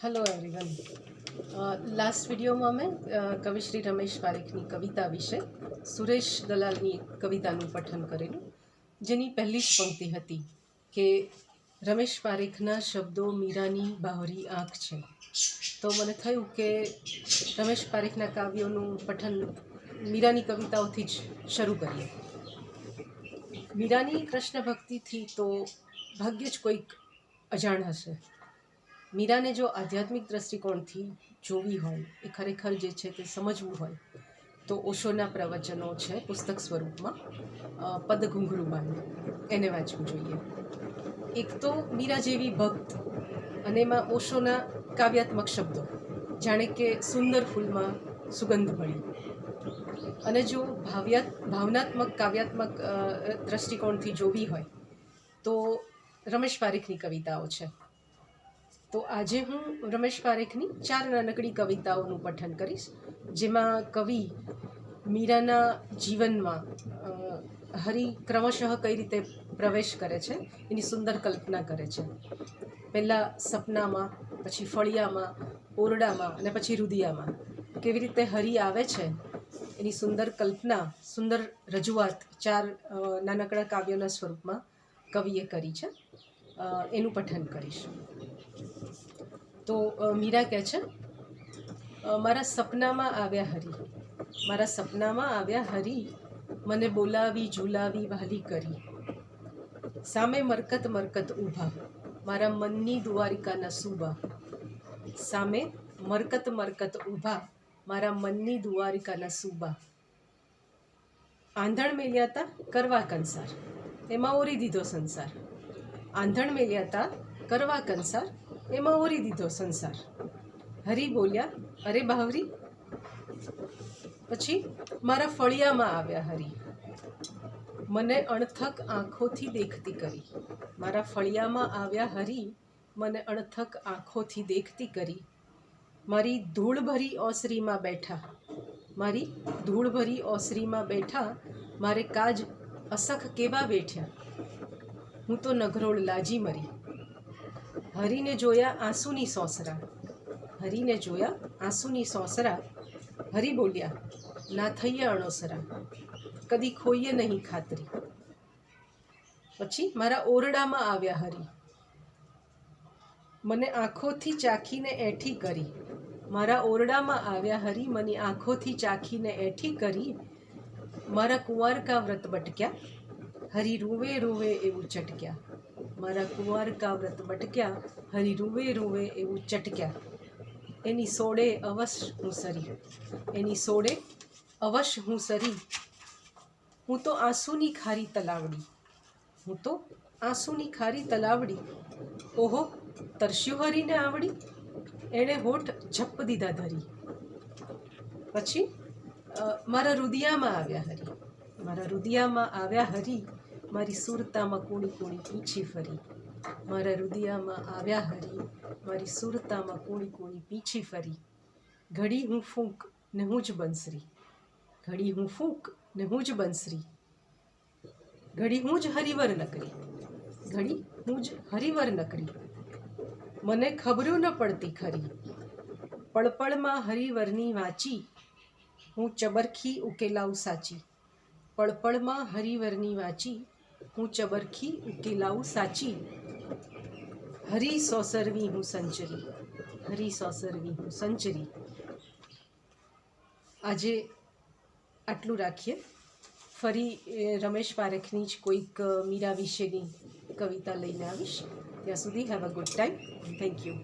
Hello everyone last વિડીયોમાં અ, કવિશ્રી રમેશ પારેખની કવિતા વિશે સુરેશ દલાલની કવિતાનું પઠન કરેલું જેની પહેલી જ પંક્તિ હતી કે રમેશ પારેખના શબ્દો મીરાની બાવરી આંખ છે. તો મને થયું કે રમેશ પારેખના કાવ્યોનું પઠન મીરાની કવિતાઓથી જ શરૂ કરીએ. મીરાની કૃષ્ણ ભક્તિથી તો ભાગ્યે જ કોઈક અજાણ હશે. મીરાને જો આધ્યાત્મિક દ્રષ્ટિકોણથી જોવી હોય એ ખરેખર જે છે તે સમજવું હોય તો ઓશોના પ્રવચનો છે પુસ્તક સ્વરૂપમાં અ, પદ ઘૂંઘરૂબાનું એને વાંચવું જોઈએ. એક તો મીરા જેવી ભક્ત અને એમાં ઓશોના કાવ્યાત્મક શબ્દો જાણે કે સુંદર ફૂલમાં સુગંધ મળી. અને જો ભાવ્યાત ભાવનાત્મક કાવ્યાત્મક દ્રષ્ટિકોણથી જોવી હોય તો રમેશ પારેખની કવિતાઓ છે. તો આજે હું રમેશ પારેખની ચાર નાનકડી કવિતાઓનું પઠન કરીશ, જેમાં કવિ મીરાના જીવનમાં હરિ ક્રમશઃ કઈ રીતે પ્રવેશ કરે છે, એની સુંદર કલ્પના કરે છે. પહેલાં સપનામાં, પછી ફળિયામાં, ઓરડામાં અને પછી રુદિયામાં કેવી રીતે હરિ આવે છે, એની સુંદર કલ્પના, સુંદર રજૂઆત ચાર નાનકડા કાવ્યોના સ્વરૂપમાં કવિએ કરી છે. એનું પઠન કરીશ. તો મીરા કહે છે મારા સપનામાં આવ્યા હરી, મારા સપનામાં આવ્યા હરી, મને બોલાવી, ઝુલાવી, વાલી કરી. સામે મરકત મરકત ઊભા, મારા મનની દ્વારિકાના સુબા. સામે મરકત મરકત ઊભા, મારા મનની દ્વારિકાના સુબા. આંધણ મેલ્યાતા કરવા કંસાર, એમાં ઓરી દીધો સંસાર. આંધણ મેલ્યાતા કરવા કંસાર એમાં ઓરી દીધો સંસાર. હરી બોલ્યા, અરે બાવરી, પછી મારા ફળિયામાં આવ્યા હરી. મને અણથક આંખોથી દેખતી કરી. મારા ફળિયામાં આવ્યા હરી, મને અણથક આંખોથી દેખતી કરી. મારી ધૂળભરી ઓસરીમાં બેઠા, મારી ધૂળભરી ઓસરીમાં બેઠા, મારે કાજ અસખ કેવા બેઠ્યા? હું તો નઘરોળ લાજી મરી. હરીને જોયા આંસુની સોસરા. હરીને જોયા આંસુની સોસરા. હરી બોલ્યા, ના થઈએ અણોસરા. કદી ખોઈએ નહીં ખાતરી. પછી, મારા ઓરડામાં આવ્યા, હરી. મને આંખોથી ચાખીને એઠી કરી. મારા ઓરડામાં આવ્યા, હરી, મને આંખોથી ચાખીને એઠી કરી. મારા કુંવારકા વ્રત બટક્યા. હરી રોવે રૂવે એવું ચટક્યા. મારા કુંવારકા વ્રત બટક્યા, હરી રૂવે રૂવે એવું ચટક્યા. એની સોડે અવશ હું સરી. એની સોડે અવશ હું સરી. હું તો આંસુની ખારી તલાવડી. હું તો આંસુની ખારી તલાવડી. ઓહો, તરસ્યું હરીને આવડી? એણે હોઠ ઝપ દીધા ધરી. પછી મારા રુદિયામાં આવ્યા હરી. મારા રુદિયામાં આવ્યા હરી મારી સુરતામાં કોણી કોણી પીછી ફરી. મારા રુદિયામાં આવ્યા હરી, મારી સુરતામાં કોણી કોણી પીછી ફરી. ઘડી હું ફૂંક ને હું જ બંસરી. ઘડી હું ફૂંક ને હું જ બંસરી. ઘડી હું જ હરિવર નકરી. ઘડી હું જ હરિવર નકરી. મને ખબરો ન પડતી ખરી. પળપળમાં હરિવરની વાંચી, હું ચબરખી ઉકેલાઉ સાચી. પળપળમાં હરિવરની વાંચી હું ચબરખી ઉકેલાઉ સાચી? હરી સોસરવી હું સંચરી. હરી સોસરવી હું સંચરી. આજે આટલું રાખીએ. ફરી રમેશ પારેખની જ કોઈક, મીરા વિશેની કવિતા લઈને આવીશ. ત્યાં સુધી have a good time thank you